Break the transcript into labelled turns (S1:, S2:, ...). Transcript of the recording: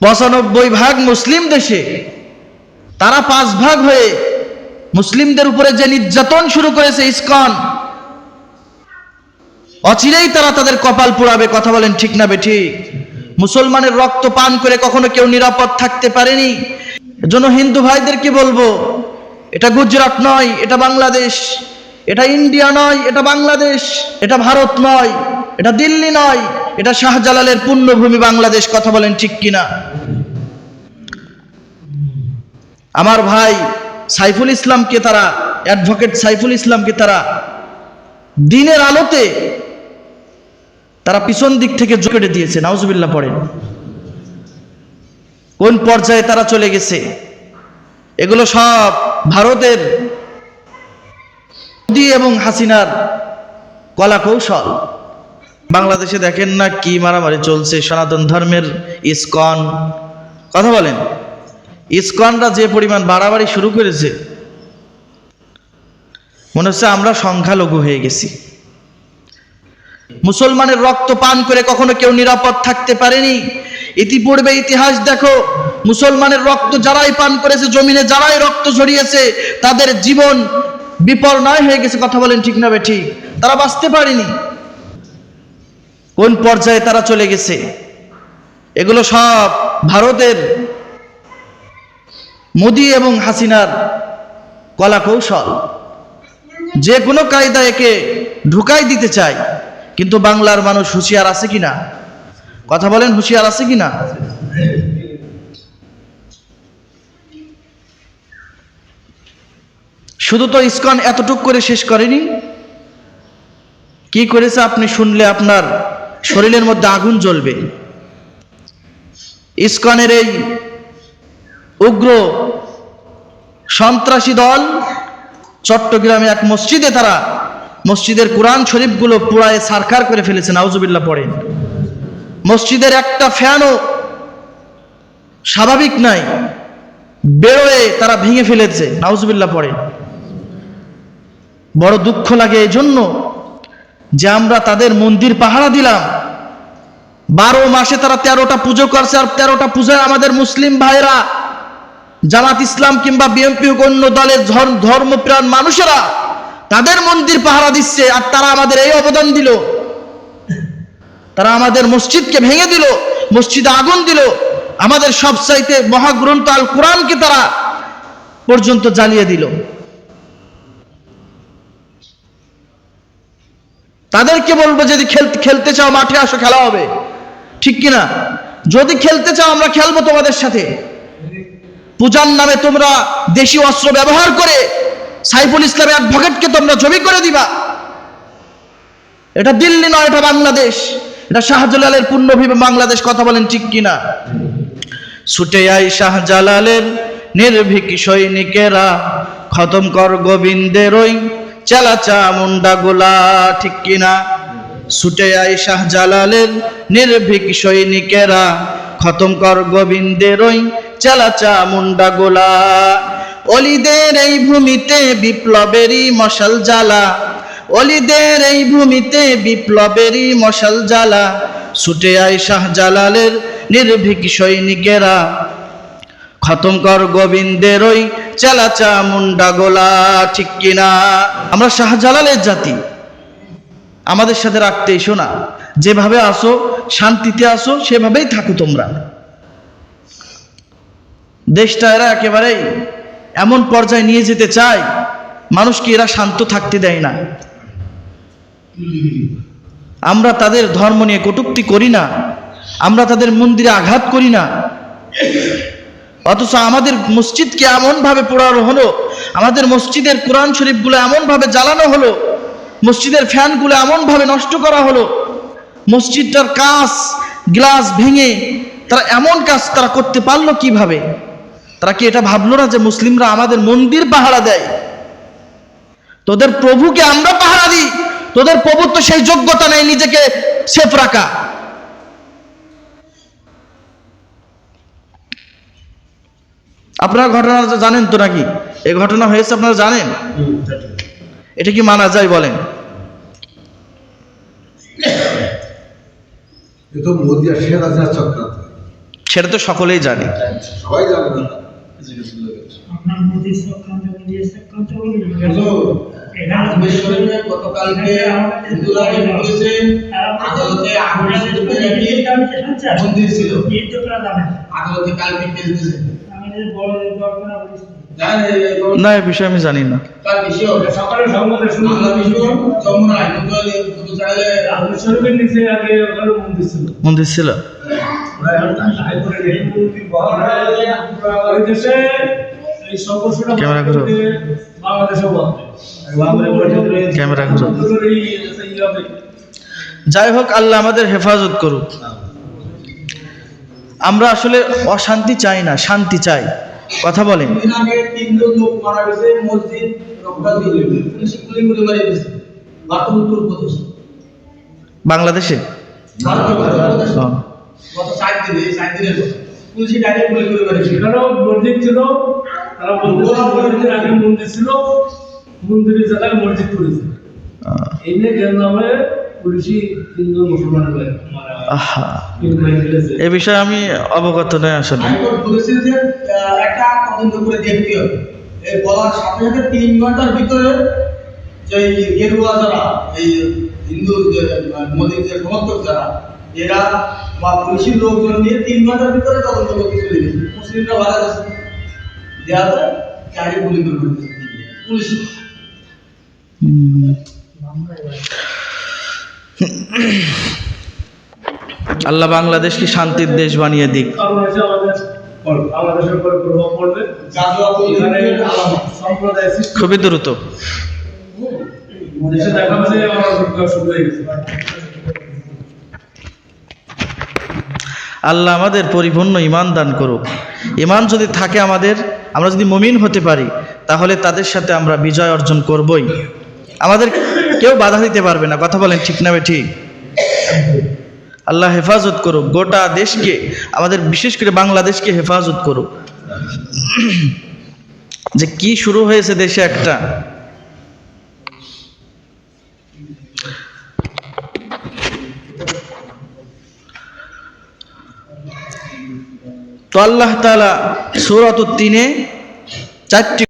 S1: পঁচানব্বই ভাগ মুসলিম দেশে তারা পাঁচ ভাগ হয়ে মুসলিমদের উপরে যে নির্যাতন শুরু করেছে ইসকন, অচিরেই তারা তাদের কপাল পোড়াবে, কথা বলেন ঠিক না বে ঠিক মুসলমানের রক্ত পান করে কখনো কেউ নিরাপদ থাকতে পারেনি। এজন্য হিন্দু ভাইদেরকে বলব? এটা গুজরাট নয়, এটা বাংলাদেশ। এটা ইন্ডিয়া নয়, এটা বাংলাদেশ। এটা ভারত নয়, এটা দিল্লি নয়। এটা শাহজালালের পুণ্যভূমি বাংলাদেশ, কথা বলেন ঠিক কিনা? আমার ভাই সাইফুল ইসলামকে তারা অ্যাডভোকেট সাইফুল ইসলামকে তারা দিনের আলোতে তারা পিছন দিক থেকে জোকেটে দিয়েছে, নাউজুবিল্লাহ পড়েন। কোন পর্যায়ে তারা চলে গেছে? এগুলো সব ভারতের মোদি এবং হাসিনার কলা কৌশল বাংলাদেশে দেখেন না কি মারামারি চলছে, সনাতন ধর্মের ইসকন। কথা বলেন, ইসকনরা যে পরিমাণ বাড়াবাড়ি শুরু করেছে, মনে হচ্ছে আমরা সংখ্যালঘু হয়ে গেছি। মুসলমানের রক্ত পান করে কখনো কেউ নিরাপদ থাকতে পারেনি। ইতিপূর্বে ইতিহাস দেখো, মুসলমানের রক্ত যারাই পান করেছে, জমিনে যারাই রক্ত ঝরিয়েছে, তাদের জীবন বিপর্ণয় হয়ে গেছে। কথা বলেন ঠিক না বে ঠিক? তারা বাঁচতে পারেনি। কোন পর্যায়ে তারা চলে গেছে? এগুলো সব ভারতের মোদি এবং হাসিনার কলা কৌশল যে কোনো কায়দা একে ঢুকাই দিতে চায়, কিন্তু বাংলার মানুষ হুঁশিয়ার আছে কিনা? কথা বলেন, হুঁশিয়ার আছে কিনা? শুধু তো ইসকন এতটুক করে শেষ করেনি? কি করেছে আপনি শুনলে আপনার শরীরের মধ্যে আগুন জ্বলবে। ইসকনের এই উগ্র সন্ত্রাসী দল চট্টগ্রামে এক মসজিদে তারা মসজিদের কোরআন শরীফগুলো পুরায় সারকার করে ফেলেছে, নাউজুবিল্লাহ পড়েন। মসজিদের একটা ফ্যানও স্বাভাবিক নাই, বেরোয় তারা ভেঙে ফেলেছে, নাউজুবিল্লাহ পড়ে বড় দুঃখ লাগে এই জন্য যে আমরা তাদের মন্দির পাহারা দিলাম। বারো মাসে তারা তেরোটা পুজো করছে আর তেরোটা পূজায় আমাদের মুসলিম ভাইরা জামাত ইসলাম কিংবা বিএনপি অন্য দলের ধর্মপ্রাণ মানুষেরা, তাদের মন্দির পাহারা দিচ্ছে আর তারা আমাদের এই অবদান দিল। তারা আমাদের মসজিদকে ভেঙে দিল, মসজিদে আগুন দিল। আমাদের সবচাইতে মহাগ্রন্থ আল কোরআনকে তারা পর্যন্ত জ্বালিয়ে দিল। তাদেরকে বলব, যদি খেলতে খেলতে চাও, মাঠে আসো, খেলা হবে। ঠিক কিনা? যদি খেলতে চাও, আমরা খেলব তোমাদের সাথে। পূজার নামে তোমরা দেশি অস্ত্র ব্যবহার করে সাইফুল ইসলামের অ্যাডভোকেটকে তোমরা জমি করে দিবা। এটা দিল্লি নয়, এটা বাংলাদেশ। এটা শাহজালালের পূর্ণভূমি বাংলাদেশ, কথা বলেন ঠিক কিনা? ছুটে আই শাহজালালের নির্ভীক সৈনিকেরা, খতম কর গোবিন্দের ওই চালাচা মুন্ডা গোলা, ঠিক কিনা? ছুটে আই শাহজালালের নির্ভীক সৈনিকেরা, খতম কর গোবিন্দের ওই চালাচা মুন্ডা গোলা। অলিদের এই ভূমিতে বিপ্লবেরই মশাল জ্বালা, অলিদের এই ভূমিতে বিপ্লবেরই মশাল জ্বালা। ছুটে আয় শাহজালালের নির্ভীক সৈনিকেরা, খতম কর গোবিন্দের ওই চালাচা মুন্ডা গোলা, ঠিক কিনা? আমরা শাহজালালের জাতি। আমাদের সাথে রাখতে এসো না। যেভাবে আসো, শান্তিতে আসো, সেভাবেই থাকো তোমরা। দেশটা এরা একেবারেই এমন পর্যায়ে নিয়ে যেতে চায়, মানুষকে এরা শান্ত থাকতে দেয় না। আমরা তাদের ধর্ম নিয়ে কটূক্তি করি না। আমরা তাদের মন্দিরে আঘাত করি না। অথচ আমাদের মসজিদকে এমনভাবে পোড়ানো হলো, আমাদের মসজিদের কোরআন শরীফগুলো এমনভাবে জ্বালানো হলো, মসজিদের ফ্যানগুলো এমনভাবে নষ্ট করা হলো, মসজিদটার কাঁচ, গ্লাস ভেঙে তারা এমন কাজ তারা করতে পারল কীভাবে? তারা কি এটা ভাবলো না যে মুসলিমরা আমাদের মন্দির পাহারা দেয়? তোদের প্রভুকে আমরা পাহারা দিই, তোদের প্রভুর তো সেই যোগ্যতা নেই নিজেকে সেফ রাখা। আপনারা ঘটনা জানেন তো নাকি? এই ঘটনা হয়েছে আপনারা জানেন? এটা কি মানা যায় বলেন? সেটা তো সকলেই জানে।
S2: সবাই জানে আদালতে কালকে কেস দিয়েছে।
S1: না এ বিষয়ে আমি জানি না
S3: মন্দির ছিল
S1: ক্যামেরা। ক্যামেরা। যাই হোক, আল্লাহ আমাদের হেফাজত করুক আমরা আসলে অশান্তি চাই না শান্তি চাই। কথা বলেন।
S2: আগে তিনজন লোক মারা মসজিদ দিয়ে পুলিশ গুলি করে মারি দিয়েছে ভারত উত্তর প্রদেশ
S1: বাংলাদেশে?
S3: মন্দিরের জায়গায় মসজিদ করেছে। তিনজন মুসলমানের
S1: এ বিষয়ে আমি অবগত নই আসলে।
S2: যে একটা তদন্ত করে দেখতে এই বলার সাথে সাথে তিন ঘণ্টার ভিতরে যে গেরুয়া যারা এই হিন্দু যে মোদীর যে সমর্থক যারা এরা বা পুলিশের লোকজন নিয়ে তিন ঘণ্টার ভিতরে তদন্ত করতে চলে গেছে। মুসলিমরা ভাড়া গেছে দেওয়াতে গাড়ি গুলি করে ফেলতেছে। পুলিশ।
S1: হুম। আল্লাহ বাংলাদেশকে শান্তির দেশ বানিয়ে দিক। খুবই দ্রুত। আল্লাহ আমাদের পরিপূর্ণ ইমান দান করুক। ইমান যদি থাকে আমাদের, আমরা যদি মমিন হতে পারি, তাহলে তাদের সাথে আমরা বিজয় অর্জন করবই। আমাদের কেউ বাধা দিতে পারবে না। কথা বলেন ঠিক না ঠিক? আল্লাহ হেফাজত করুক, গোটা দেশকে, আমাদের বিশেষ করে বাংলাদেশকে হেফাজত করুক। যে কি শুরু হয়েছে দেশে একটা? তো আল্লাহ তালা সুরত তিনে চারটি